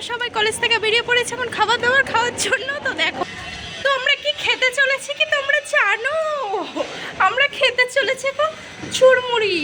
আমরা সবাই কলেজ থেকে বেরিয়ে পড়েছি, এখন খাবার দাবার খাওয়ার জন্য তো দেখো। তো আমরা কি খেতে চলেছি কি তোমরা জানো? আমরা খেতে চলেছি এখন চুরমুড়ি।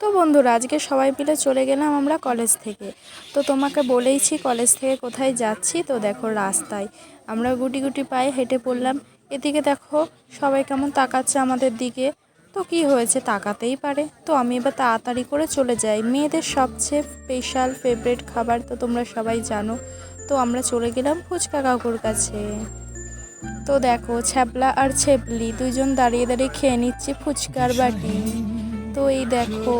তো বন্ধুরা, আজকে সবাই মিলে চলে গেলাম আমরা কলেজ থেকে। তো তোমাকে বলেইছি কলেজ থেকে কোথায় যাচ্ছি, তো দেখো রাস্তায়। আমরা গুটি গুটি পায়ে হেঁটে পড়লাম। এদিকে দেখো সবাই কেমন তাকাচ্ছে আমাদের দিকে। তো কি হয়েছে তাকাতেই পারে। তো আমি এবার তাড়াতাড়ি করে চলে যাই। মেয়েদের সবচেয়ে স্পেশাল ফেভারিট খাবার তো তোমরা সবাই জানো। তো আমরা চলে গেলাম ফুচকা কাকুর কাছে। তো দেখো ছ্যাপলা আর ছেপলি দুজন দাঁড়িয়ে দাঁড়িয়ে খেয়ে নিচ্ছে ফুচকার বাটি। তো এই দেখো,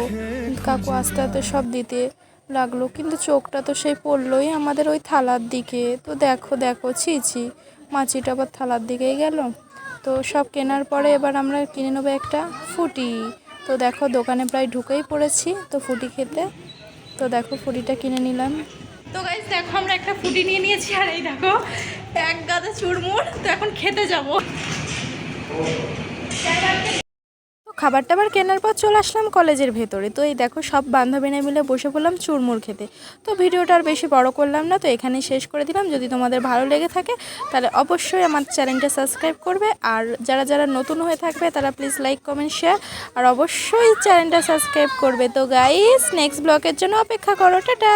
কাকু আস্তে আস্তে সব দিতে লাগল, কিন্তু চোখটা তো সেই পড়লোই আমাদের ওই থালার দিকে। তো দেখো দেখো, ছি ছি, মাছিটা আবার থালার দিকেই গেল। তো সব কেনার পরে এবার আমরা কিনে নেব একটা ফুটি। তো দেখো দোকানে প্রায় ঢুকেই পড়েছি তো ফুটি খেতে। তো দেখো ফুটিটা কিনে নিলাম। তো গাইজ দেখো আমরা একটা ফুটি নিয়ে নিয়েছি আর এই দেখো, এক গাদা চুরমুর। তো এখন খেতে যাব। খাবার টাবার কেনার পর চলে আসলাম কলেজের ভেতরে। তো এই দেখো, সব বান্ধবীরা মিলে বসে পড়লাম চুরমুর খেতে। তো ভিডিওটা আর বেশি বড় করলাম না, তো এখানেই শেষ করে দিলাম। যদি তোমাদের ভালো লেগে থাকে, তাহলে অবশ্যই আমার চ্যানেলটা সাবস্ক্রাইব করবে। আর যারা যারা নতুন হয়ে থাকবে, তারা প্লিজ লাইক কমেন্ট শেয়ার আর অবশ্যই চ্যানেলটা সাবস্ক্রাইব করবে। তো গাইস নেক্সট ব্লগের জন্য অপেক্ষা করো। টাটা!